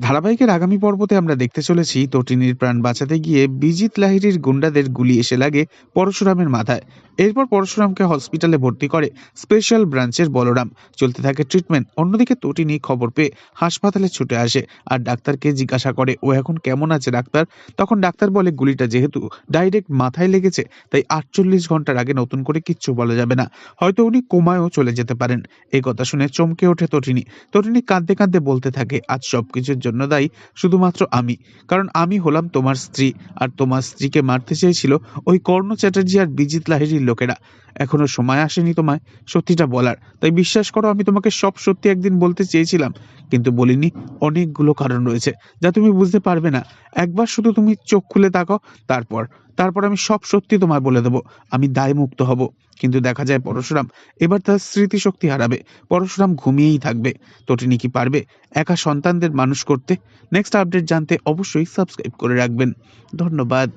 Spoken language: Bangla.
ধারাবাহিকের আগামী পর্বতে আমরা দেখতে চলেছি তটিনীর প্রাণ বাঁচাতে গিয়ে বিজিত লাহিড়ির গুন্ডাদের গুলি এসে লাগে পরশুরামের মাথায়। এরপর পরশুরামকে হসপিটালে ভর্তি করে স্পেশাল ব্রাঞ্চের বলরাম। চলতে থাকে ট্রিটমেন্ট। অন্যদিকে তটিনী খবর পেয়ে হাসপাতালে ছুটে আসে আর ডাক্তারকে জিজ্ঞাসা করে, ও এখন কেমন আছে ডাক্তার? তখন ডাক্তার বলে, গুলিটা যেহেতু ডাইরেক্ট মাথায় লেগেছে, তাই আটচল্লিশ ঘণ্টার আগে নতুন করে কিচ্ছু বলা যাবে না। হয়তো উনি কোমায়ও চলে যেতে পারেন। এই কথা শুনে চমকে ওঠে তটিনী। তটিনী কাঁদতে কাঁদতে বলতে থাকে, আজ সবকিছুর জন্য দায়ী শুধুমাত্র আমি। কারণ আমি হলাম তোমার স্ত্রী, আর তোমার স্ত্রীকে মারতে চেয়েছিল ওই কর্ণ চ্যাটার্জি আর বিজিত লাহিড়ির লোকেরা। এখনও সময় আসেনি তোমায়, সত্যিটা বলার। তাই বিশ্বাস করো, আমি তোমাকে সব সত্যি একদিন বলতে চেয়েছিলাম। কিন্তু বলিনি, অনেকগুলো কারণ রয়েছে, যা তুমি বুঝতে পারবে না। একবার শুধু তুমি চোখ খুলে তাকাও, তারপর তারপর আমি সব সত্যি তোমায় বলে দেবো। আমি দায়মুক্ত হব। কিন্তু দেখা যায় পরশুরাম এবার তার স্মৃতিশক্তি হারাবে। পরশুরাম ঘুমিয়েই থাকবে। তটিনী কি পারবে একা সন্তানদের মানুষ করতে? নেক্সট আপডেট জানতে অবশ্যই সাবস্ক্রাইব করে রাখবেন। ধন্যবাদ।